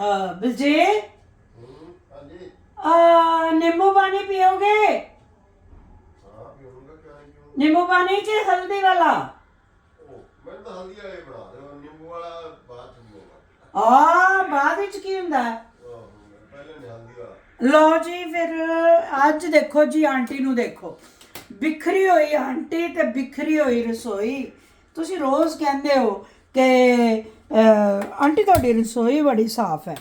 ਹਾਂਜੀ। ਆ ਨਿੰਬੂ ਪਾਣੀ ਪੀਓਗੇ? ਹਾਂ ਪੀਉਂਗਾ ਕਿਉਂ ਨਹੀਂ ਪੀਉਂਗਾ ਨਿੰਬੂ ਪਾਣੀ ਚ ਹਲਦੀ ਵਾਲਾ? ਉਹ ਮੈਂ ਤਾਂ ਹਲਦੀ ਵਾਲੇ ਬਣਾ ਦੇ ਨਿੰਬੂ ਵਾਲਾ ਬਾਅਦ ਚ ਪੀਉਂਗਾ। ਆ ਬਾਅਦ ਵਿੱਚ ਕੀ ਹੁੰਦਾ? ਹੈ? ਆਹੋ ਪਹਿਲੇ ਨੇ ਹਲਦੀ ਵਾਲਾ। ਲਓ ਜੀ ਫਿਰ ਅੱਜ ਦੇਖੋ ਜੀ ਆਂਟੀ ਨੂੰ ਦੇਖੋ। ਬਿਖਰੀ ਹੋਈ ਆਂਟੀ ਤੇ ਬਿਖਰੀ ਹੋਈ ਰਸੋਈ। ਤੁਸੀਂ ਰੋਜ਼ ਕਹਿੰਦੇ ਹੋ ਕਿ ਆਂਟੀ ਤੁਹਾਡੀ ਰਸੋਈ ਬੜੀ ਸਾਫ਼ ਹੈ।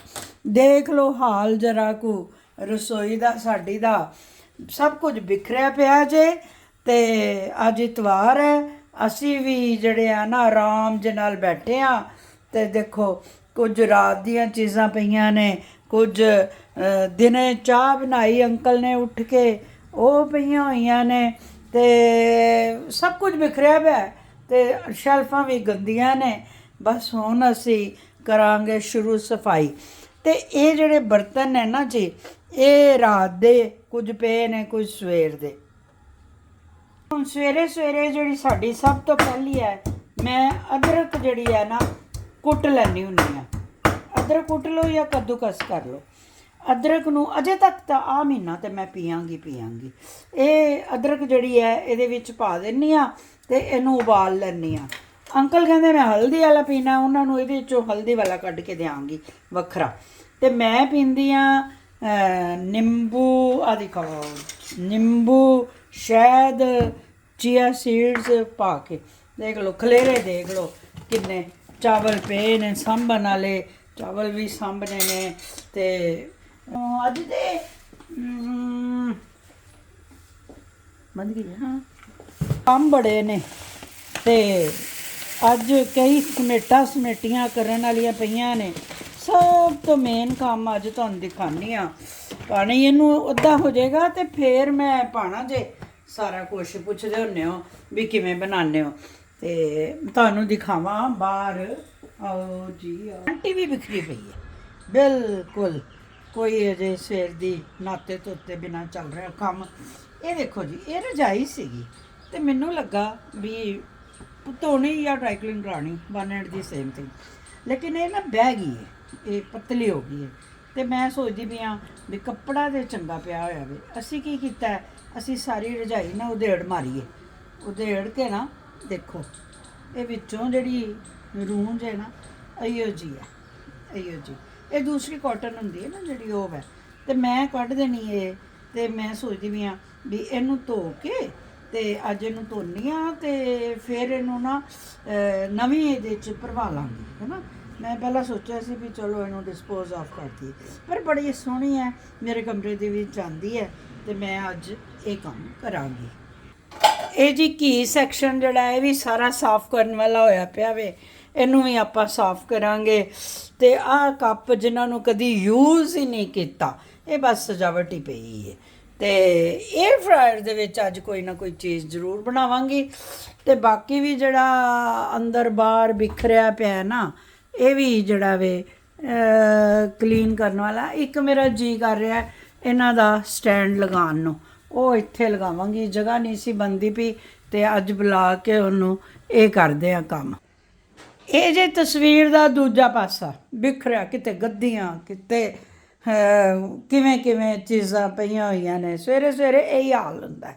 ਦੇਖ ਲਓ ਹਾਲ ਜਰਾ ਕੁ, ਰਸੋਈ ਦਾ, ਸਾਡੀ ਦਾ। ਸਭ ਕੁਝ ਬਿਖਰਿਆ ਪਿਆ ਜੇ ਤੇ ਅੱਜ ਇਤਵਾਰ ਹੈ। ਅਸੀਂ ਵੀ ਜਿਹੜੇ ਆ ਨਾ, ਆਰਾਮ ਦੇ ਨਾਲ ਬੈਠੇ ਆ ਤੇ ਦੇਖੋ, ਕੁਝ ਰਾਤ ਦੀਆਂ ਚੀਜ਼ਾਂ ਪਈਆਂ ਨੇ, ਕੁਝ ਦਿਨੇ ਚਾਹ ਬਣਾਈ, ਅੰਕਲ ਨੇ ਉੱਠ ਕੇ, ਉਹ ਪਈਆਂ ਹੋਈਆਂ ਨੇ ਤੇ ਸਭ ਕੁਝ ਵਿਖਰਿਆ ਪਿਆ ਹੈ ਤੇ ਸ਼ੈਲਫਾਂ ਵੀ ਗੰਦੀਆਂ ਨੇ। ਬਸ ਹੁਣ ਅਸੀਂ ਕਰਾਂਗੇ ਸ਼ੁਰੂ ਸਫ਼ਾਈ। ਤੇ ਇਹ ਜਿਹੜੇ ਬਰਤਨ ਨੇ ਨਾ ਜੀ, ਇਹ ਰਾਤ ਦੇ ਕੁਝ ਪਏ ਨੇ, ਕੁਝ ਸਵੇਰ ਦੇ। ਹੁਣ ਸਵੇਰੇ ਸਵੇਰੇ ਜਿਹੜੀ ਸਾਡੀ ਸਭ ਤੋਂ ਪਹਿਲੀ ਹੈ, ਮੈਂ ਅਦਰਕ ਜਿਹੜੀ ਹੈ ਨਾ, ਕੁੱਟ ਲੈਣੀ ਹੁੰਦੀ ਆ ਅਦਰਕ ਕੁੱਟ ਲਓ ਜਾਂ ਕੱਦੂਕਸ ਕਰ ਲਓ। ਅਦਰਕ ਨੂੰ ਅਜੇ ਤੱਕ ਤਾਂ ਆ ਮਹੀਨਾ ਤੇ ਮੈਂ ਪੀਆਂਗੀ ਪੀਆਂਗੀ। ਇਹ ਅਦਰਕ ਜਿਹੜੀ ਹੈ, ਇਹਦੇ ਵਿੱਚ ਪਾ ਦਿੰਨੀ ਆ ਤੇ ਇਹਨੂੰ ਉਬਾਲ ਲੈਣੀ ਆ ਅੰਕਲ ਕਹਿੰਦੇ ਮੈਂ ਹਲਦੀ ਵਾਲਾ ਪੀਣਾ, ਉਹਨਾਂ ਨੂੰ ਇਹਦੇ ਵਿੱਚੋਂ ਹਲਦੀ ਵਾਲਾ ਕੱਢ ਕੇ ਦਿਆਂਗੀ, ਵੱਖਰਾ। ਤੇ ਮੈਂ ਪੀਂਦੀ ਆ ਨਿੰਬੂ ਆ ਦੇਖੋ, ਨਿੰਬੂ, ਸ਼ਹਿਦ ਚੀਆ ਸੀਡਸ ਪਾ ਕੇ। ਦੇਖ ਲਓ, ਖਲੇਰੇ ਦੇਖ ਲਓ, ਕਿੰਨੇ ਚਾਵਲ ਪਏ ਨੇ, ਸਾਂਭਣ ਵਾਲੇ, ਚਾਵਲ ਵੀ ਸਾਂਭਣੇ ਨੇ, ਤੇ ਅੱਜ ਦੇ ਬੰਦ ਗਈ ਹਾਂ। ਕੰਮ ਬੜੇ ਨੇ, ਤੇ ਅੱਜ ਕਈ ਸਮੇਟਾਂ ਸਮੇਟੀਆਂ ਕਰਨ ਵਾਲੀਆਂ ਪਈਆਂ ਨੇ। ਸਭ ਤੋਂ ਮੇਨ ਕੰਮ ਅੱਜ ਤੁਹਾਨੂੰ ਦਿਖਾਣੀ ਆ ਪਾਣੀ ਇਹਨੂੰ ਅੱਧਾ ਹੋ ਜਾਏਗਾ ਤੇ ਫੇਰ ਮੈਂ ਪਾਣਾ ਜੇ। ਸਾਰਾ ਕੁਝ ਪੁੱਛਦੇ ਹੁੰਨੇ ਹੋ ਵੀ ਕਿਵੇਂ ਬਣਾਉਂਦੇ ਹੋ। ਤੇ ਤੁਹਾਨੂੰ ਦਿਖਾਵਾਂ ਬਾਹਰ। ਆਓ ਜੀ, ਆਓ। ਆਂਟੀ ਵੀ ਬਿਖਰੀ ਪਈ ਹੈ। ਬਿਲਕੁਲ। ਕੋਈ ਅਜੇ ਸਵੇਰ ਦੀ ਨਾਤੇ ਤੋਤੇ ਬਿਨਾ ਚੱਲ ਰਿਹਾ ਕੰਮ। ਇਹ ਦੇਖੋ ਜੀ, ਇਹ ਰਜਾਈ ਸੀਗੀ ਤੇ ਮੈਨੂੰ ਲੱਗਾ ਵੀ ਧੋਣੀ ਜਾਂ ਡਰਾਈਕਲਿੰਗ ਕਰਾਣੀ one and the same thing ਲੇਕਿਨ ਇਹ ਨਾ ਬਹਿ ਗਈ ਹੈ ਇਹ ਪਤਲੀ ਹੋ ਗਈ ਹੈ ਤੇ ਮੈਂ ਸੋਚਦੀ ਵੀ ਆ ਵੀ ਕੱਪੜਾ ਤੇ ਚੰਗਾ ਪਿਆ ਹੋਇਆ ਵੇ। ਅਸੀਂ ਕੀ ਕੀਤਾ ਅਸੀਂ ਸਾਰੀ ਰਜਾਈ ਨਾ ਉਧੇੜ ਮਾਰੀਏ। ਉਧੇੜ ਕੇ ਨਾ ਦੇਖੋ, ਇਹ ਵਿੱਚੋਂ ਜਿਹੜੀ ਰੂੰਜ ਹੈ ਨਾ ਅਈਓ ਜੀ ਹੈ ਅਈਓ ਜੀ। ਇਹ ਦੂਸਰੀ ਕਾਟਨ ਹੁੰਦੀ ਹੈ ਨਾ ਜਿਹੜੀ ਉਹ ਹੈ। ਤੇ ਮੈਂ ਕੱਢ ਦੇਣੀ ਇਹ ਤੇ ਮੈਂ ਸੋਚਦੀ ਵੀ ਆ ਵੀ ਇਹਨੂੰ ਧੋ ਕੇ ਤੇ ਅੱਜ ਇਹਨੂੰ ਧੋਨੀ ਆ ਤੇ ਫਿਰ ਇਹਨੂੰ ਨਾ ਨਵੀਂ ਇਹਦੇ ਚ ਭਰਵਾ ਲਾਂਗੀ, ਹੈਨਾ? ਮੈਂ ਪਹਿਲਾਂ ਸੋਚਿਆ ਸੀ ਵੀ ਚਲੋ ਇਹਨੂੰ ਡਿਸਪੋਜ਼ ਆਫ ਕਰਤੀ ਪਰ ਬੜੀ ਸੋਹਣੀ ਹੈ, ਮੇਰੇ ਕਮਰੇ ਦੇ ਵਿੱਚ ਆਂਦੀ ਹੈ ਤੇ ਮੈਂ ਅੱਜ ਇਹ ਕੰਮ ਕਰਾਂਗੀ। ਇਹ ਜੀ ਕੀ ਸੈਕਸ਼ਨ ਜਿਹੜਾ ਇਹ ਵੀ ਸਾਰਾ ਸਾਫ਼ ਕਰਨ ਵਾਲਾ ਹੋਇਆ ਪਿਆ ਵੇ, ਇਹਨੂੰ ਵੀ ਆਪਾਂ ਸਾਫ਼ ਕਰਾਂਗੇ। ਤੇ ਆਹ ਕੱਪ ਜਿਨ੍ਹਾਂ ਨੂੰ ਕਦੀ ਯੂਜ਼ ਹੀ ਨਹੀਂ ਕੀਤਾ, ਇਹ ਬਸ ਸਜਾਵਟ ਹੀ ਪਈ ਹੈ। ਤੇ 에ਅਰ ਫਰਾਇਰ ਦੇ ਵਿੱਚ ਅੱਜ ਕੋਈ ਨਾ ਕੋਈ ਚੀਜ਼ ਜ਼ਰੂਰ ਬਣਾਵਾਂਗੀ। ਤੇ ਬਾਕੀ ਵੀ ਜਿਹੜਾ ਅੰਦਰ ਬਾਹਰ ਬਿਖਰਿਆ ਪਿਆ ਨਾ, ਇਹ ਵੀ ਜਿਹੜਾ ਵੇ ਕਲੀਨ ਕਰਨ ਵਾਲਾ। ਇੱਕ ਮੇਰਾ ਜੀ ਕਰ ਰਿਹਾ ਇਹਨਾਂ ਦਾ ਸਟੈਂਡ ਲਗਾਉਣ ਨੂੰ। ਉਹ ਇੱਥੇ ਲਗਾਵਾਂਗੀ, ਜਗ੍ਹਾ ਨਹੀਂ ਸੀ ਬੰਦੀ ਪਈ ਤੇ ਅੱਜ ਬੁਲਾ ਕੇ ਉਹਨੂੰ ਇਹ ਕਰਦੇ ਆ ਕੰਮ। ਇਹ ਜੇ ਤਸਵੀਰ ਦਾ ਦੂਜਾ ਪਾਸਾ, ਬਿਖਰਿਆ ਕਿਤੇ, ਗੱਦੀਆਂ ਕਿਤੇ ਕਿਵੇਂ ਕਿਵੇਂ ਚੀਜ਼ਾਂ ਪਈਆਂ ਹੋਈਆਂ ਨੇ, ਸਵੇਰੇ ਸਵੇਰੇ ਇਹੀ ਹਾਲ ਹੁੰਦਾ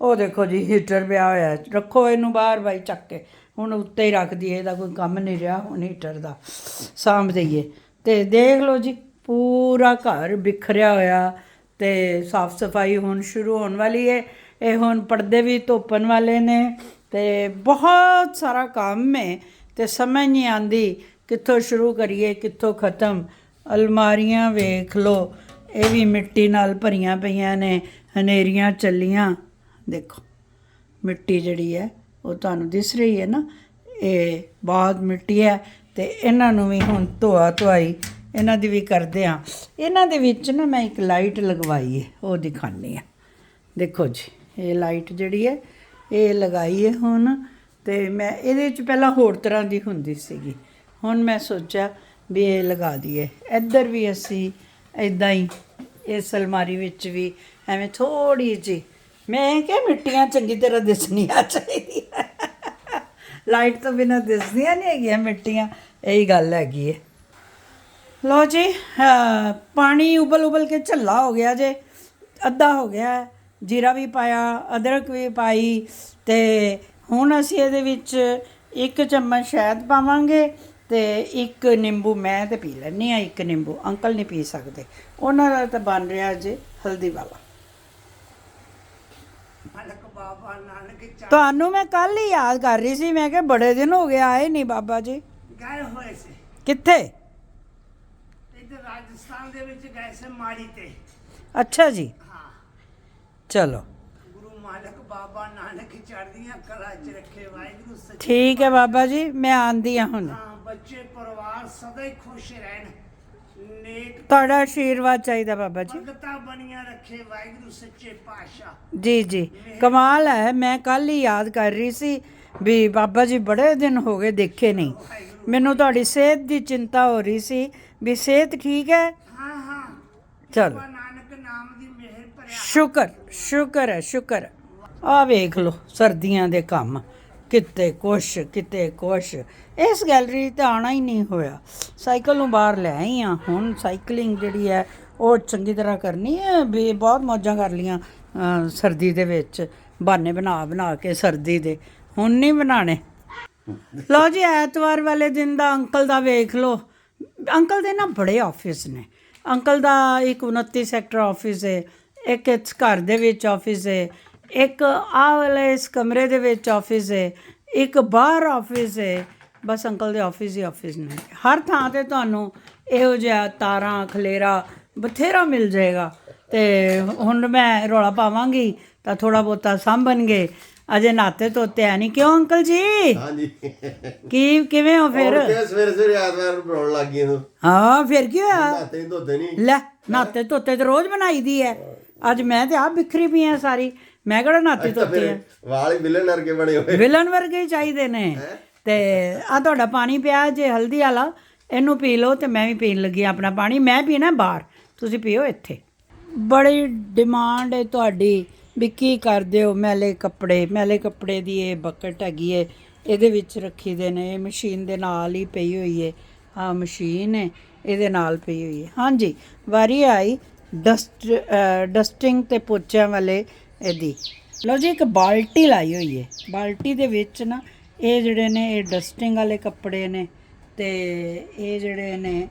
ਉਹ ਦੇਖੋ ਜੀ ਹੀਟਰ ਪਿਆ ਹੋਇਆ ਰੱਖੋ ਇਹਨੂੰ ਬਾਹਰ ਬਾਈ ਚੱਕ ਕੇ, ਹੁਣ ਉੱਤੇ ਹੀ ਰੱਖ ਦਈਏ, ਇਹਦਾ ਕੋਈ ਕੰਮ ਨਹੀਂ ਰਿਹਾ ਹੁਣ ਹੀਟਰ ਦਾ। ਸਾਂਭ ਦਈਏ। ਤੇ ਦੇਖ ਲਓ ਜੀ, ਪੂਰਾ ਘਰ ਬਿਖਰਿਆ ਹੋਇਆ, ਤੇ ਸਾਫ਼ ਸਫ਼ਾਈ ਹੁਣ ਸ਼ੁਰੂ ਹੋਣ ਵਾਲੀ ਹੈ। ਇਹ ਹੁਣ ਪਰਦੇ ਵੀ ਧੋਪਣ ਵਾਲੇ ਨੇ, ਤੇ ਬਹੁਤ ਸਾਰਾ ਕੰਮ ਹੈ। ਤੇ ਸਮਝ ਨਹੀਂ ਆਂਦੀ ਕਿੱਥੋਂ ਸ਼ੁਰੂ ਕਰੀਏ, ਕਿੱਥੋਂ ਖਤਮ। ਅਲਮਾਰੀਆਂ ਵੇਖ ਲਓ। ਇਹ ਵੀ ਮਿੱਟੀ ਨਾਲ ਭਰੀਆਂ ਪਈਆਂ ਨੇ, ਹਨੇਰੀਆਂ ਚੱਲੀਆਂ। ਦੇਖੋ, ਮਿੱਟੀ ਜਿਹੜੀ ਹੈ, ਉਹ ਤੁਹਾਨੂੰ ਦਿਸ ਰਹੀ ਹੈ ਨਾ। ਇਹ ਬਹੁਤ ਮਿੱਟੀ ਹੈ ਤੇ ਇਹਨਾਂ ਨੂੰ ਵੀ ਹੁਣ ਧੋਆ ਧੁਆਈ ਇਹਨਾਂ ਦੀ ਵੀ ਕਰਦੇ ਆ ਇਹਨਾਂ ਦੇ ਵਿੱਚ ਨਾ ਮੈਂ ਇੱਕ ਲਾਈਟ ਲਗਵਾਈ ਹੈ, ਉਹ ਦਿਖਾਣੀ ਆ ਦੇਖੋ ਜੀ, ਇਹ ਲਾਈਟ ਜਿਹੜੀ ਹੈ, ਇਹ ਲਗਾਈ ਹੈ ਹੁਣ ਤੇ ਮੈਂ ਇਹਦੇ ਵਿੱਚ ਪਹਿਲਾਂ ਹੋਰ ਤਰ੍ਹਾਂ ਦੀ ਹੁੰਦੀ ਸੀਗੀ। ਹੁਣ ਮੈਂ ਸੋਚਿਆ ਵੀ ਇਹ ਲਗਾ ਦਈਏ। ਇੱਧਰ ਵੀ ਅਸੀਂ ਇਦਾਂ ਹੀ ਇਸ ਅਲਮਾਰੀ ਵਿੱਚ ਵੀ ਐਵੇਂ ਥੋੜੀ ਜੀ ਮੈਂ ਕਿਹਾ ਮਿੱਟੀਆਂ ਚੰਗੀ ਤਰ੍ਹਾਂ ਦਿਸਣੀਆਂ ਚਾਹੀਦੀਆਂ। ਲਾਈਟ ਤੋਂ ਬਿਨਾਂ ਦਿਸਦੀਆਂ ਨਹੀਂ ਹੈਗੀਆਂ ਮਿੱਟੀਆਂ, ਇਹੀ ਗੱਲ ਹੈਗੀ ਹੈ ਲੋ ਜੀ ਪਾਣੀ ਉਬਲ ਉਬਲ ਕੇ ਝੱਲਾ ਹੋ ਗਿਆ ਜੇ, ਅੱਧਾ ਹੋ ਗਿਆ, ਜੀਰਾ ਵੀ ਪਾਇਆ, ਅਦਰਕ ਵੀ ਪਾਈ ਤੇ ਹੁਣ ਅਸੀਂ ਇਹਦੇ ਵਿੱਚ ਇੱਕ ਚਮਚ ਸ਼ਹਿਦ ਪਾਵਾਂਗੇ। ਤੇ ਇੱਕ ਨਿੰਬੂ ਮੈਂ ਤੇ ਪੀ ਲੈਣੀ ਆ ਇੱਕ ਨਿੰਬੂ ਅੰਕਲ ਨਹੀਂ ਪੀ ਸਕਦੇ। ਉਹਨਾਂ ਦਾ ਤਾਂ ਬਣ ਰਿਹਾ ਜੇ ਹਲਦੀ ਵਾਲਾ। ਤੁਹਾਨੂੰ ਮੈਂ ਕੱਲ ਹੀ ਯਾਦ ਕਰ ਰਹੀ ਸੀ ਮੈਂ ਕਿਹਾ ਬੜੇ ਦਿਨ ਹੋ ਗਏ ਆਏ ਨਹੀਂ ਬਾਬਾ ਜੀ। ਗਏ ਹੋਏ ਸੀ। ਕਿੱਥੇ? ਇੱਧਰ ਰਾਜਸਥਾਨ ਦੇ ਵਿੱਚ ਗਏ ਸੀ ਮਾੜੀ ਤੇ। ਅੱਛਾ ਜੀ। ਹਾਂ। ਚਲੋ। ਮਾਲਕ ਬਾਬਾ ਨਾਨਕ ਚੜ੍ਹਦੀਆਂ ਕਲਾ ਚ ਰੱਖੇ ਵਾਹਿਗੁਰੂ ਸੱਚੇ ਠੀਕ ਹੈ ਬਾਬਾ ਜੀ ਮੈਂ ਆਂਦੀ ਹਾਂ ਹੁਣ। ਹਾਂ ਬੱਚੇ ਪਰਿਵਾਰ ਸਦਾ ਹੀ ਖੁਸ਼ ਰਹਿਣ। ਨੇਕ ਤੁਹਾਡਾ ਆਸ਼ੀਰਵਾਦ ਚਾਹੀਦਾ ਬਾਬਾ ਜੀ। ਭਗਤਾ ਬਣੀਆਂ ਰੱਖੇ ਵਾਹਿਗੁਰੂ ਸੱਚੇ ਪਾਤਸ਼ਾਹ। ਜੀ ਜੀ। ਕਮਾਲ ਹੈ ਮੈਂ ਕੱਲ ਹੀ ਯਾਦ ਕਰ ਰਹੀ ਸੀ ਵੀ ਬਾਬਾ ਜੀ ਬੜੇ ਦਿਨ ਹੋ ਗਏ ਦੇਖੇ ਨਹੀਂ। ਮੈਨੂੰ ਤੁਹਾਡੀ ਸਿਹਤ ਦੀ ਚਿੰਤਾ ਹੋ ਰਹੀ ਸੀ ਵੀ ਸਿਹਤ ਠੀਕ ਹੈ? ਹਾਂ ਹਾਂ। ਚਲੋ। ਬਾਬਾ ਨਾਨਕ ਨਾਮ ਦੀ ਮਿਹਰ ਭਰਿਆ ਸ਼ੁਕਰ ਸ਼ੁਕਰ ਹੈ ਸ਼ੁਕਰ ਹੈ। ਆ ਵੇਖ ਲਓ ਸਰਦੀਆਂ ਦੇ ਕੰਮ। ਕਿਤੇ ਕੁਛ ਕਿਤੇ ਕੁਛ। ਇਸ ਗੈਲਰੀ ਤੇ ਆਣਾ ਹੀ ਨਹੀਂ ਹੋਇਆ। ਸਾਈਕਲ ਨੂੰ ਬਾਹਰ ਲੈ ਆਈ ਆ। ਹੁਣ ਸਾਈਕਲਿੰਗ ਜਿਹੜੀ ਹੈ, ਉਹ ਚੰਗੀ ਤਰ੍ਹਾਂ ਕਰਨੀ ਹੈ। ਵੀ ਬਹੁਤ ਮੌਜਾਂ ਕਰ ਲੀਆਂ ਸਰਦੀ ਦੇ ਵਿੱਚ। ਬਹਾਨੇ ਬਣਾ ਬਣਾ ਕੇ ਸਰਦੀ ਦੇ। ਹੁਣ ਨਹੀਂ ਬਣਾਣੇ ਲਓ ਜੀ, ਐਤਵਾਰ ਵਾਲੇ ਦਿਨ ਦਾ ਅੰਕਲ ਦਾ ਵੇਖ ਲਓ। ਅੰਕਲ ਦੇ ਨਾ ਬੜੇ ਆਫਿਸ ਨੇ। ਅੰਕਲ ਦਾ ਇੱਕ 29 ਸੈਕਟਰ ਆਫਿਸ ਹੈ ਇੱਕ ਇਸ ਘਰ ਦੇ ਵਿੱਚ ਆਫਿਸ ਹੈ ਇੱਕ ਆਹ ਵਾਲੇ ਇਸ ਕਮਰੇ ਦੇ ਵਿੱਚ ਆਫਿਸ ਹੈ ਇੱਕ ਬਾਹਰ ਆਫਿਸ ਹੈ ਬਸ ਅੰਕਲ ਦੇ ਆਫਿਸ ਹੀ ਆਫਿਸ ਨੇ। ਹਰ ਥਾਂ ਤੇ ਤੁਹਾਨੂੰ ਇਹੋ ਜਿਹਾ ਤਾਰਾਂ ਖਲੇਰਾ ਬਥੇਰਾ ਮਿਲ ਜਾਏਗਾ। ਤੇ ਹੁਣ ਮੈਂ ਰੌਲਾ ਪਾਵਾਂਗੀ ਤਾਂ ਥੋੜਾ ਬਹੁਤਾ ਸਾਂਭਣਗੇ ਅਜੇ ਨਾਤੇ ਧੋਤੇ ਆ ਨਹੀਂ। ਕਿਉਂ ਅੰਕਲ ਜੀ? ਹਾਂਜੀ। ਕੀ ਕਿਵੇਂ ਹੋ ਫਿਰ? ਕਿਆ ਸਵੇਰੇ ਸਵੇਰੇ ਨੂੰ ਬਣਾਉਣ ਲੱਗ ਗਈ ਤੂੰ ਹਾਂ ਫਿਰ ਕੀ ਹੋਇਆ? ਨਾਤੇ ਧੋਤੇ ਨਹੀਂ ਲੈ ਨਾਤੇ ਧੋਤੇ ਤੇ ਰੋਜ਼ ਬਣਾਈ ਦੀ ਐ। ਅੱਜ ਮੈਂ ਤੇ ਆਪ ਬਿਖਰੀ ਪਈ ਆ ਸਾਰੀ। ਮੈਂ ਕਿਹੜਾ ਨਾਤੇ ਧੋਤੇ ਆ ਵਾਲ ਹੀ ਬਿੱਲੇ ਨਰਕੇ ਬਣੇ ਹੋਏ। ਵਿਲਨ ਵਰਗੇ ਹੀ ਚਾਹੀਦੇ ਨੇ। ਤੇ ਆ ਤੁਹਾਡਾ ਪਾਣੀ ਪਿਆ ਜੇ ਹਲਦੀ ਵਾਲਾ ਇਹਨੂੰ ਪੀ ਲਓ ਤੇ ਮੈਂ ਵੀ ਪੀਣ ਲੱਗੀ ਆਪਣਾ ਪਾਣੀ। ਮੈਂ ਪੀਣਾ ਬਾਹਰ ਤੁਸੀਂ ਪੀਓ ਇੱਥੇ। ਬੜੀ ਡਿਮਾਂਡ ਹੈ ਤੁਹਾਡੀ ਵੀ ਕੀ ਕਰਦੇ ਹੋ? ਮੈਲੇ ਕੱਪੜੇ ਮੈਲੇ ਕੱਪੜੇ ਦੀ ਇਹ ਬਕਟ ਹੈਗੀ ਹੈ ਇਹਦੇ ਵਿੱਚ ਰੱਖੀ ਦੇ ਨੇ ਇਹ ਮਸ਼ੀਨ ਦੇ ਨਾਲ ਹੀ ਪਈ ਹੋਈ ਹੈ ਆ ਮਸ਼ੀਨ ਹੈ ਇਹਦੇ ਨਾਲ ਪਈ ਹੋਈ ਹੈ ਹਾਂਜੀ ਵਾਰੀ ਆਈ ਡਸਟ ਡਸਟਿੰਗ ਤੇ ਪੋਚਿਆਂ ਵਾਲੇ ਇਹਦੀ। ਲਓ ਜੀ, ਇੱਕ ਬਾਲਟੀ ਲਾਈ ਹੋਈ ਹੈ ਬਾਲਟੀ ਦੇ ਵਿੱਚ ਨਾ ਇਹ ਜਿਹੜੇ ਨੇ, ਇਹ ਡਸਟਿੰਗ ਵਾਲੇ ਕੱਪੜੇ ਨੇ ਤੇ ਇਹ ਜਿਹੜੇ ਨੇ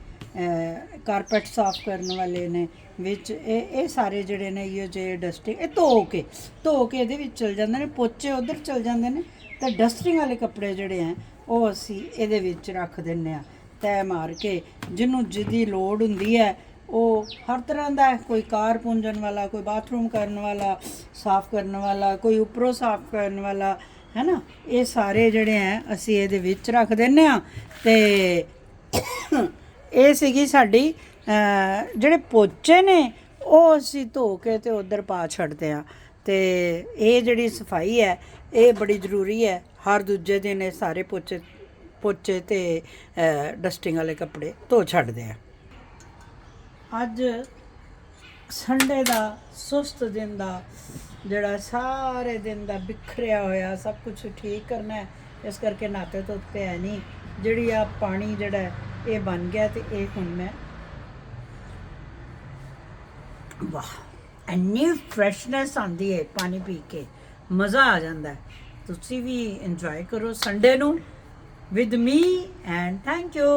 ਕਾਰਪੈਟ ਸਾਫ਼ ਕਰਨ ਵਾਲੇ ਨੇ, ਵਿੱਚ ਇਹ ਇਹ ਸਾਰੇ ਜਿਹੜੇ ਨੇ ਇਹ ਜੇ ਡਸਟਿੰਗ ਇਹ ਧੋ ਕੇ ਧੋ ਕੇ ਇਹਦੇ ਵਿੱਚ ਚਲ ਜਾਂਦੇ ਨੇ, ਪੋਚੇ ਉਧਰ ਚਲ ਜਾਂਦੇ ਨੇ, ਤੇ ਡਸਟਿੰਗ ਵਾਲੇ ਕੱਪੜੇ ਜਿਹੜੇ ਆ ਉਹ ਅਸੀਂ ਇਹਦੇ ਵਿੱਚ ਰੱਖ ਦਿੰਨੇ ਆ ਤੈ ਮਾਰ ਕੇ, ਜਿਹਨੂੰ ਜਿਹਦੀ ਲੋੜ ਹੁੰਦੀ ਹੈ ਉਹ ਹਰ ਤਰ੍ਹਾਂ ਦਾ ਕੋਈ ਕਾਰ ਪੂੰਜਣ ਵਾਲਾ, ਕੋਈ ਬਾਥਰੂਮ ਕਰਨ ਵਾਲਾ, ਸਾਫ਼ ਕਰਨ ਵਾਲਾ, ਕੋਈ ਉੱਪਰੋਂ ਸਾਫ਼ ਕਰਨ ਵਾਲਾ ਹੈ ਨਾ ਇਹ ਸਾਰੇ ਜਿਹੜੇ ਆ ਅਸੀਂ ਇਹਦੇ ਵਿੱਚ ਰੱਖ ਦਿੰਨੇ ਆ ਤੇ ਇਹ ਸੀਗੀ ਸਾਡੀ ਜਿਹੜੇ ਪੋਚੇ ਨੇ, ਉਹ ਅਸੀਂ ਧੋ ਕੇ ਤੇ ਉਧਰ ਪਾ ਛੱਡਦੇ ਆ। ਤੇ ਇਹ ਜਿਹੜੀ ਸਫ਼ਾਈ ਹੈ ਇਹ ਬੜੀ ਜ਼ਰੂਰੀ ਹੈ ਹਰ ਦੂਜੇ ਦਿਨ ਇਹ ਸਾਰੇ ਪੋਚੇ ਪੋਚੇ ਤੇ ਡਸਟਿੰਗ ਵਾਲੇ ਕੱਪੜੇ ਧੋ ਛੱਡਦੇ ਆ। ਅੱਜ ਸੰਡੇ ਦਾ ਸੁਸਤ ਦਿਨ ਦਾ ਜਿਹੜਾ ਸਾਰੇ ਦਿਨ ਦਾ ਬਿਖਰਿਆ ਹੋਇਆ, ਸਭ ਕੁਝ ਠੀਕ ਕਰਨਾ ਹੈ, ਇਸ ਕਰਕੇ ਨਾਤੇ ਧੋਤੇ ਹੈ ਨਹੀਂ। ਜਿਹੜੀ ਆ ਪਾਣੀ ਜਿਹੜਾ ਇਹ ਬਣ ਗਿਆ ਤੇ ਇਹ ਹੁਣ ਮੈਂ ਵਾਹ, ਇੰਨੀ ਫਰੈਸ਼ਨੈਸ ਆਉਂਦੀ ਹੈ ਪਾਣੀ ਪੀ ਕੇ, ਮਜ਼ਾ ਆ ਜਾਂਦਾ ਤੁਸੀਂ ਵੀ ਇੰਜੋਏ ਕਰੋ ਸੰਡੇ ਨੂੰ। With me and thank you